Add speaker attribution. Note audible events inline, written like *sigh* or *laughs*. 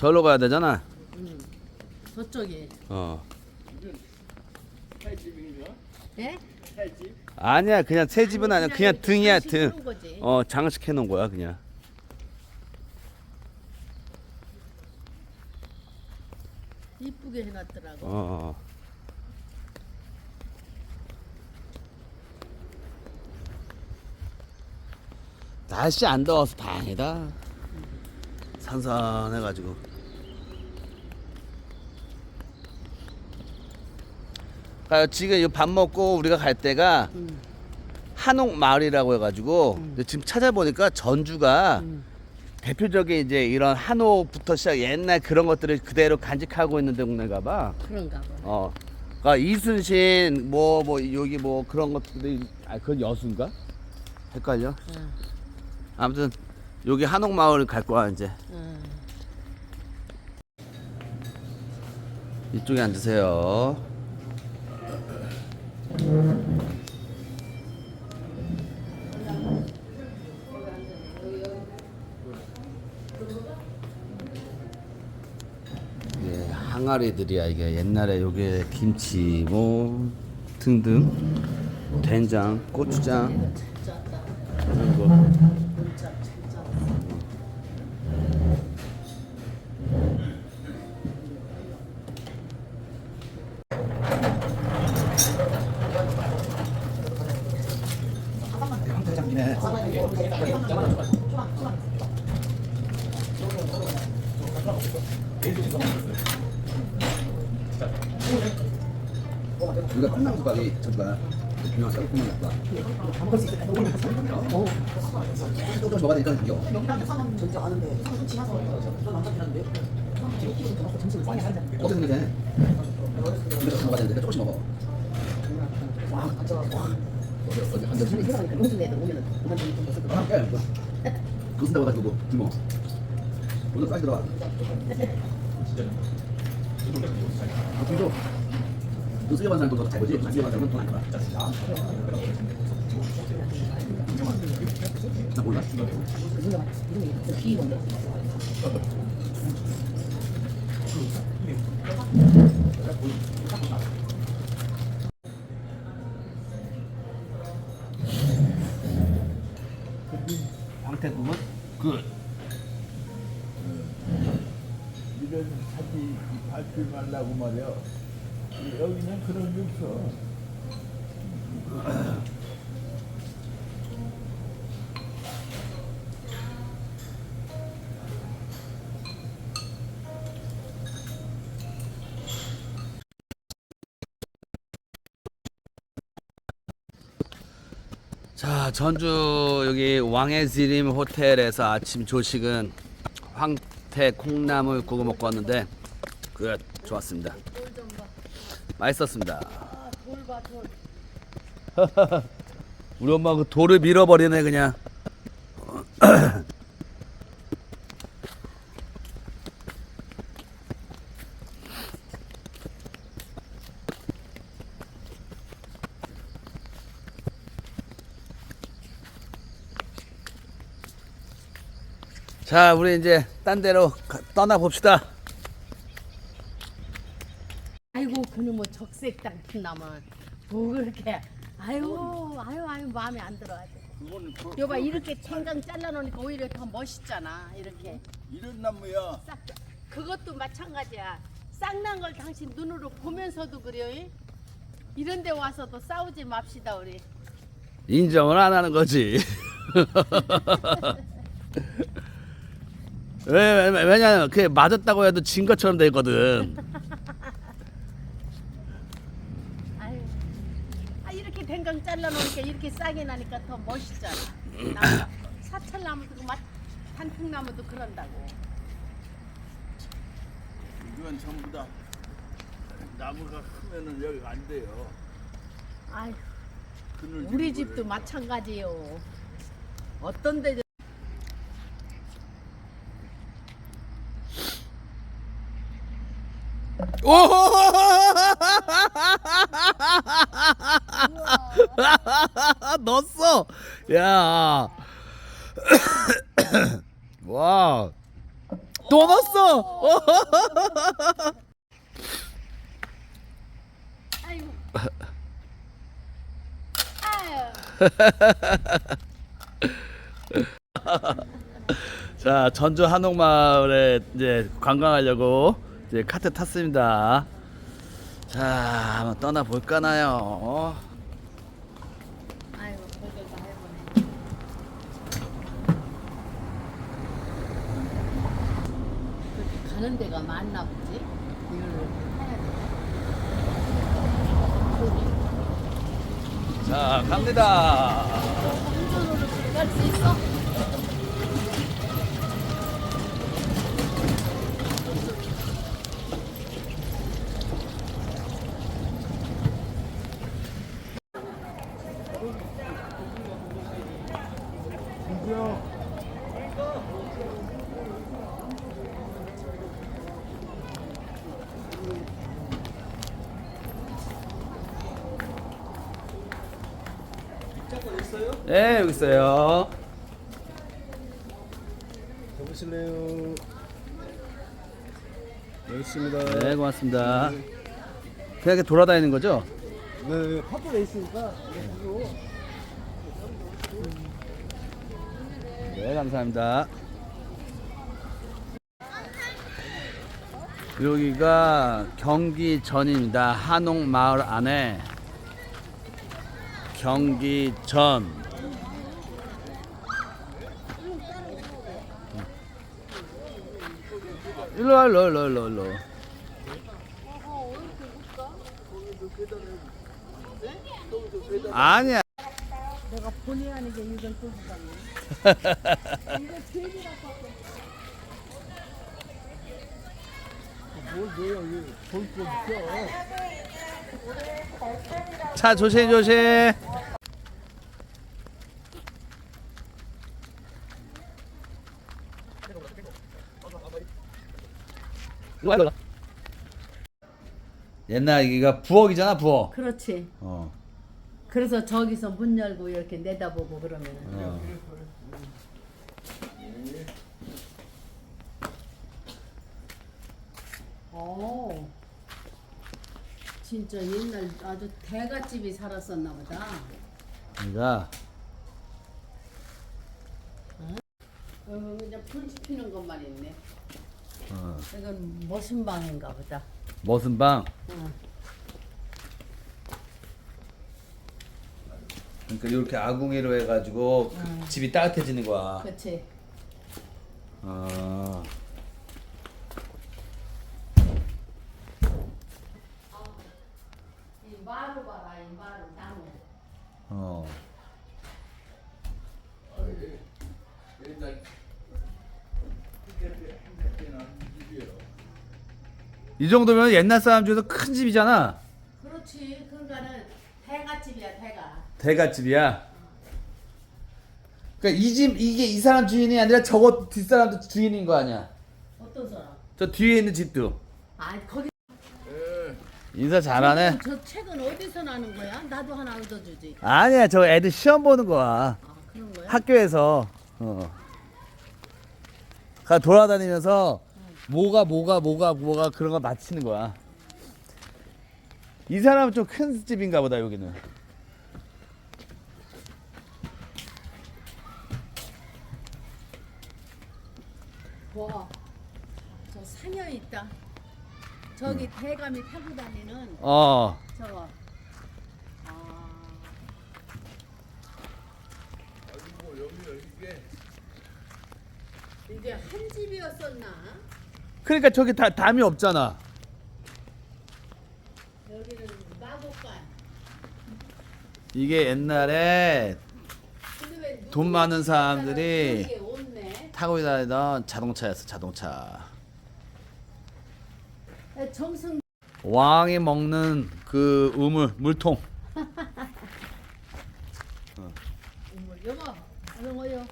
Speaker 1: 절로 가야 되잖아.
Speaker 2: 저쪽에.
Speaker 1: 어.
Speaker 2: 예?
Speaker 1: 아니야, 그냥 새 집은 아니야. 그냥 등이야,
Speaker 2: 장식
Speaker 1: 등.
Speaker 2: 해놓은 거지.
Speaker 1: 어, 장식해 놓은 거야, 그냥.
Speaker 2: 이쁘게 해놨더라고.
Speaker 1: 어, 어. 날씨 안 더워서 다행이다. 산산해가지고. 아, 지금 밥 먹고 우리가 갈 때가
Speaker 2: 음.
Speaker 1: 한옥 마을이라고 해가지고 근데 지금 찾아보니까 전주가
Speaker 2: 음.
Speaker 1: 대표적인 이제 이런 한옥부터 시작 옛날 그런 것들을 그대로 간직하고 있는 동네가 봐.
Speaker 2: 그런가 봐.
Speaker 1: 어. 그러니까 이순신 뭐 뭐 여기 뭐 그런 것들이 아 그건 여수인가? 헷갈려.
Speaker 2: 응.
Speaker 1: 아무튼 여기 한옥 마을 갈 거야 이제.
Speaker 2: 응.
Speaker 1: 이쪽에 앉으세요. 예, 항아리들이야 이게 옛날에 요게 김치 뭐 등등 된장, 고추장
Speaker 3: 우리가 콩나물 수박이 전주가 유명한 콩나물 수박. 조금 먹어야 되니까 이겨. 어떻게 생각해? 근데 조금 먹어야 되는데 조금씩 먹어. 어디 어디 한 잔씩. 아, 깨. 그거 쓴다고 가지고 굶어. 오늘 빨리 들어와. 아, 굶어. 너 쓰려만 사람 돈더 잘 벌지? 안 쓰려만 사람은 돈안 벌어. 나 몰라.
Speaker 1: 황태국은 그
Speaker 4: 이런 사지 밟지 말라고 말이야. 여기는 그런 게 없어.
Speaker 1: 자, 전주 여기 왕의 지림 호텔에서 아침 조식은 황 태 콩나물 국을 먹고 왔는데 그 좋았습니다. 맛있었습니다. *laughs* 우리 엄마 그 돌을 밀어버리네 그냥. *clears throat* 자, 우리 이제 딴 데로 떠나 봅시다.
Speaker 2: 아이고 그놈의 뭐 적색 같은 놈은 뭐 그렇게 아유 아유 아유 마음에 안 들어가지. 여봐 이렇게 생강 잘라놓으니까 오히려 더 멋있잖아 이렇게
Speaker 4: 이런 나무야.
Speaker 2: 싹 그것도 마찬가지야 쌍난 걸 당신 눈으로 보면서도 그래요 이? 이런 데 와서도 싸우지 맙시다 우리
Speaker 1: 인정을 안 하는 거지. *laughs* 왜, 왜, 왜냐면 그게 맞았다고 해도 진 것처럼 돼 있거든.
Speaker 2: 아유 아 이렇게 생강 잘라놓으니까 이렇게 싸게 나니까 더 멋있잖아 나무, *clears throat* 사철나무도 그맛 단풍나무도 그런다고
Speaker 4: 이건 전부 다 나무가 크면은 여기 안 돼요.
Speaker 2: 아유
Speaker 4: 그늘
Speaker 2: 우리 집도 마찬가지요. 어떤 데 *laughs*
Speaker 1: 넣었어. 야. *coughs* 와. 또 넣었어. *laughs* 자 전주 한옥마을에 이제 관광하려고 이제 카트 탔습니다. 자 한번 떠나 볼까나요?
Speaker 2: 아이고, 별걸 다 해보네. 그렇게 가는 데가 많나 보지? 이걸로 타야 돼.
Speaker 1: 자 갑니다.
Speaker 2: 운전으로 갈수 있어?
Speaker 1: 네 여기 있어요.
Speaker 3: 가보실래요? 여기 있습니다.
Speaker 1: 네 고맙습니다. 그냥 이렇게 돌아다니는 거죠?
Speaker 3: 네, 파도 내 있으니까.
Speaker 1: 네 감사합니다. 여기가 경기 전입니다. 한옥 마을 안에 경기 전. 일로 와, 일로, 일로, 일로, 일로. 아니야.
Speaker 2: 내가 본의 아니게 이건 또 주다니.
Speaker 1: 차 조심 조심. 일로 와. 옛날 여기가 부엌이잖아 부엌.
Speaker 2: 그렇지.
Speaker 1: 어.
Speaker 2: 그래서 저기서 문 열고 이렇게 내다보고 그러면
Speaker 1: 어.
Speaker 2: 오. 진짜 옛날 아주 대갓집이 살았었나 보다.
Speaker 1: 그러니까
Speaker 2: 어, 그냥 불 지피는 것만 있네.
Speaker 1: 어.
Speaker 2: 이건 머신 방인가 보다.
Speaker 1: 무슨 방?
Speaker 2: 어.
Speaker 1: 그러니까 이렇게 아궁이로 해가지고 그
Speaker 2: 음.
Speaker 1: 집이 따뜻해지는 거야.
Speaker 2: 그렇지.
Speaker 1: 어.
Speaker 2: 이 마루 봐라, 이 마루 나무.
Speaker 1: 어. 이 정도면 옛날 사람 중에서 큰 집이잖아.
Speaker 2: 그렇지. 그러니까는 대갓집이야, 대가.
Speaker 1: 대갓집이야. 그러니까 이 집 이게 이 사람 주인이 아니라 저거 뒷 사람도 주인인 거 아니야.
Speaker 2: 어떤 사람?
Speaker 1: 저 뒤에 있는 집도
Speaker 2: 아, 거기
Speaker 1: 인사 잘하네.
Speaker 2: 저 책은 어디서 나는 거야? 나도 하나 얻어주지.
Speaker 1: 아니야 저 애들 시험 보는 거야.
Speaker 2: 아, 그런 거야?
Speaker 1: 학교에서 어. 가 돌아다니면서 뭐가 뭐가 뭐가 뭐가 그런 거 맞히는 거야. 이 사람은 좀 큰 집인가 보다 여기는.
Speaker 2: 와, 저 상여 있다. 저기 대감이 타고 다니는
Speaker 1: 어.
Speaker 2: 저거. 아, 이게 한 집이었었나?
Speaker 1: 그러니까 저기 다 담이 없잖아.
Speaker 2: 여기는 마곡간.
Speaker 1: 이게 옛날에 돈 많은 사람들이? 타고 다니던 자동차였어 자동차.
Speaker 2: 에, 정승
Speaker 1: 왕이 먹는 그 우물 물통.
Speaker 2: 여보, 오요.